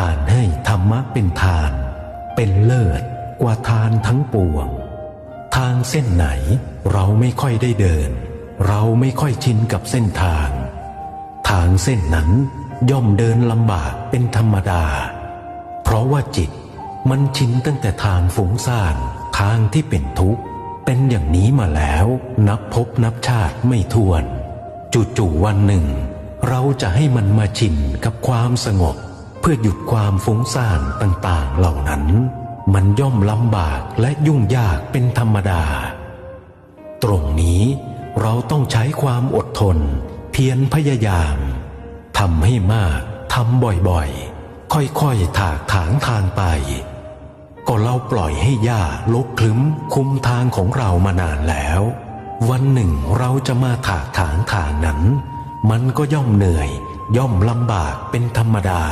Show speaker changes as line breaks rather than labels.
การให้ธรรมะเป็นทาน เป็นเลิศกว่าทานทั้งปวง ทางเส้นไหนเราไม่ค่อยได้เดิน เราไม่ค่อยชินกับเส้นทาง ทางเส้นนั้นย่อมเดินลำบากเป็นธรรมดา เพราะว่าจิตมันชินตั้งแต่ทางฝูงซ่านทางที่เป็นทุกข์ เป็นอย่างนี้มาแล้วนับพบนับชาติไม่ถ้วน จู่ๆวันหนึ่ง เราจะให้มันมาชินกับความสงบ พื่อหยุดความฟุ้งซ่านต่างๆเหล่านั้น มันย่อมลำบากและยุ่งยากเป็นธรรมดา ตรงนี้เราต้องใช้ความอดทน เพียรพยายามทำให้มากทำบ่อยๆ ค่อยๆ ถากถางทางไป ก็เราปล่อยให้หญ้าลกคลึ้มคุมทางของเรามานานแล้ว วันหนึ่งเราจะมาถากถางทางนั้น มันก็ย่อมเหนื่อย ย่อมลำบากเป็นธรรมดา